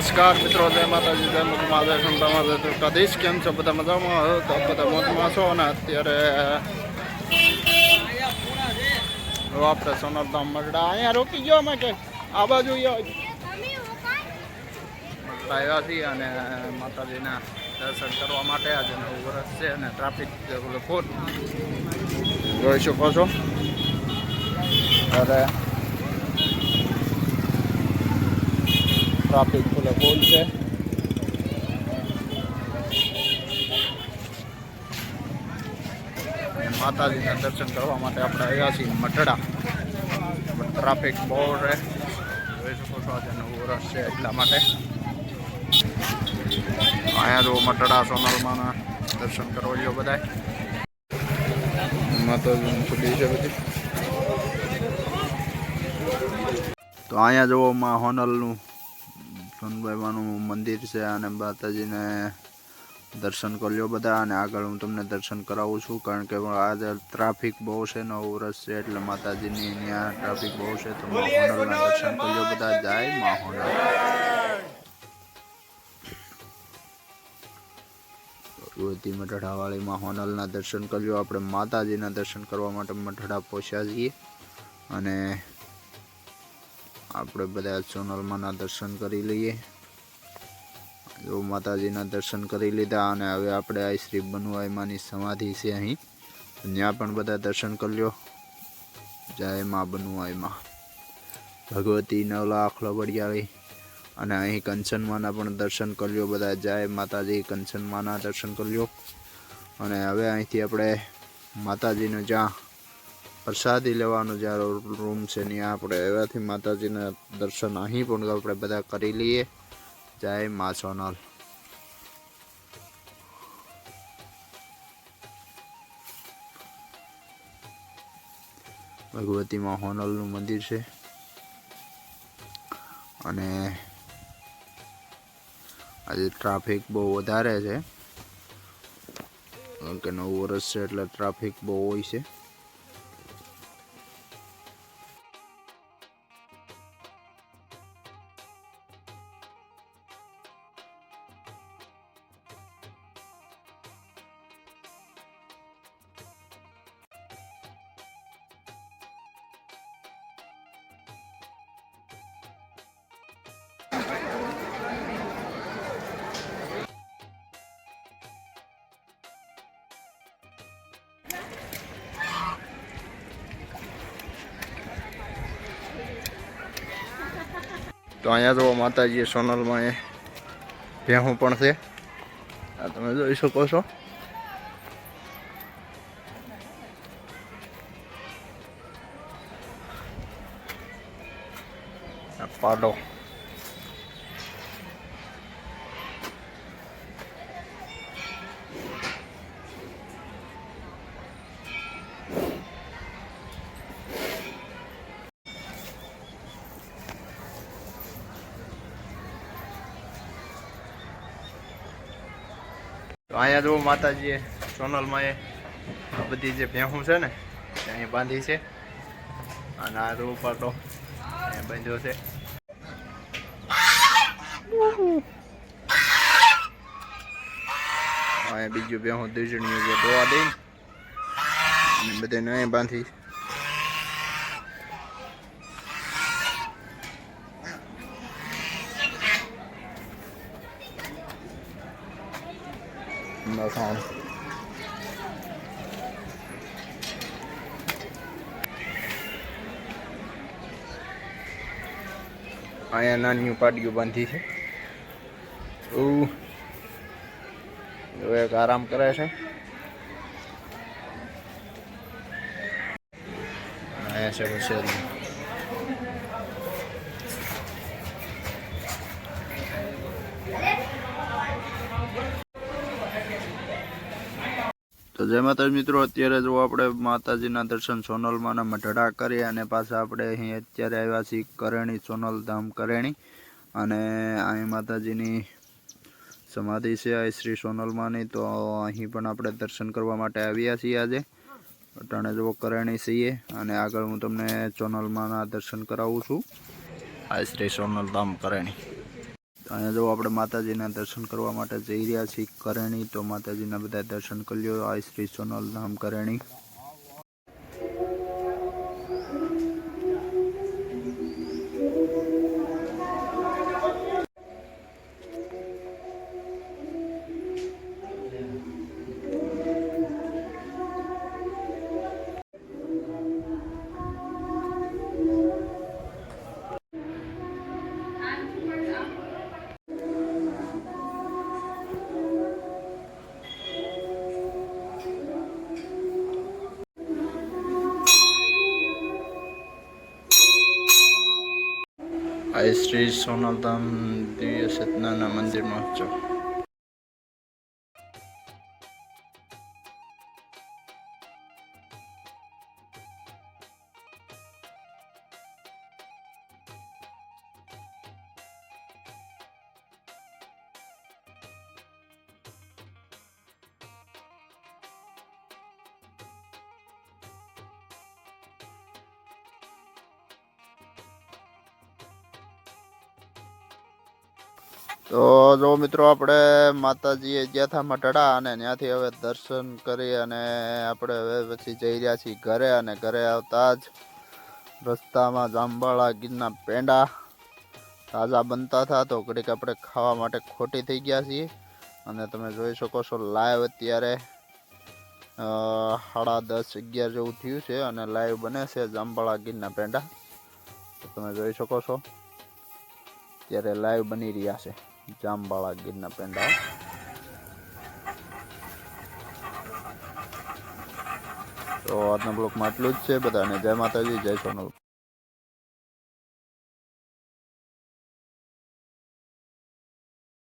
નમસ્કાર મિત્રો, જય માતાજી, જય મુખ મહાદેવ, સંતા મહાદેવ કદીશ કેમ છો? બધા મજામાં? તો બધા મોજમાં છો? અને અત્યારે આપણે સોનરધામ મરડા અહીંયા રોકી ગયો અમે કે આ બાજુ આવ્યા છીએ અને માતાજીના દર્શન કરવા માટે આજે નવું વર્ષ છે અને ટ્રાફિક ફૂલ જોઈ શકો છો? અરે ટ્રાફિક ફૂલે ફૂલ છે માતાજીના દર્શન કરવા માટે આપણે આવ્યા છીએ મઠડા ટ્રાફિક બહુ રહે. જોઈ શકો છો આજે નવું વર્ષ છે એટલા માટે. અહીંયા જો મઠડા સોનલમાના દર્શન કરવા લ્યો બધા માતાજીની ખુલ્લી છે બધી? તો અહીંયા જુઓ માં હોનલનું સોનબાઈમાનું મંદિર છે અને માતાજીને દર્શન કર્યો બધા અને આગળ હું તમને દર્શન કરાવું છું કારણ કે આજે ટ્રાફિક બહુ છે નવું વર્ષ છે એટલે માતાજીની ત્યાં ટ્રાફિક બહુ છે તો મા દર્શન દર્શન કર્યો બધા. જાય મા હોનલ ભગવતી મઠડાવાળી માં હોનલના દર્શન કર્યો આપણે માતાજીના દર્શન કરવા માટે મઠડા પહોંચ્યા છીએ અને આપણે બધા સોનલમાના દર્શન કરી લઈએ. જો માતાજીના દર્શન કરી લીધા અને હવે આપણે આ શ્રી બનુઆઈમાની સમાધિ છે અહીં. ત્યાં પણ બધા દર્શન કરી લો જય મા બનુઆઈમાં ભગવતી નવલાખ લવડિયાળી. અને અહીં કંચનમાના પણ દર્શન કરી લો બધા. જય માતાજી, કંચનમાના દર્શન કરી લો અને હવે અહીંથી આપણે માતાજીનું જ્યાં પ્રસાદી લેવાનો જ્યારે રૂમ છે ને આપણે એવાથી માતાજીના દર્શન અહીં પણ આપણે બધા કરી લઈએ. જય મા સોનલ. ભગવતીમાં હોનલનું મંદિર છે. અને આજે ટ્રાફિક બહુ વધારે છે. કારણ કે નવું વર્ષ છે એટલે ટ્રાફિક બહુ હોય છે. તો અહીંયા તો માતાજી સોનલમાં એ ભેહું પણ છે. આ તમે જોઈ શકો છો. પાડો. અહીંયા જો માતાજીએ સોનલમાં એ બધી જે ભેહું છે ને તે અહીં બાંધી છે. અને આ જો પાટો અહીંયા બાંધ્યો છે. અહીંયા બીજું ભેહું દીજણીઓ જે દોવા દઈને, અને બધાને અહીં બાંધી લસણ અહીંયા નાની પાટીઓ બાંધી છે ઓ હવે એક આરામ કરે છે અહીંયા છે તો જય માતાજી મિત્રો અત્યારે જો આપણે માતાજીના દર્શન સોનલમાંના મઢડા કરીએ અને પાછા આપણે અહીં અત્યારે આવ્યા છીએ કરેણી સોનલ ધામ કરેણી. અને અહીં માતાજીની સમાધિ છે આ શ્રી સોનલમાંની. તો અહીં પણ આપણે દર્શન કરવા માટે આવ્યા છીએ આજે. અટાણે જો કરેણી છીએ અને આગળ હું તમને સોનલમાંના દર્શન કરાવું છું. આ શ્રી સોનલ ધામ કરેણી. તો અહીંયા જો આપણે માતાજીના દર્શન કરવા માટે જઈ રહ્યા છીએ કરેણી, તો માતાજીના બધા દર્શન કરી લ્યો. આ શ્રી સોનલ ધામ કરેણી. આ શ્રી સોનલધામ દિવ્ય સતનાના મંદિર મહોત્સવ તો જો મિત્રો આપણે માતાજીએ ગયા હતા મટડા અને ત્યાંથી હવે દર્શન કરી અને આપણે હવે પછી જઈ રહ્યા છીએ ઘરે અને ઘરે આવતા જ રસ્તામાં જાંબાળા ગીરના પેંડા તાજા બનતા હતા તો ઘડીક આપણે ખાવા માટે ખોટી થઈ ગયા છીએ. અને તમે જોઈ શકો છો લાઈવ અત્યારે સાડા દસ અગિયાર જેવું થયું છે અને લાઈવ બને છે જાંબાળા ગીરના પેંડા. તો તમે જોઈ શકો છો ત્યારે લાઈવ બની રહ્યા છે. જામબાળા ગીરના પેંડા. તો આજના બ્લોકમાં આટલું જ છે બધાને. જય માતાજી જય સોનલ.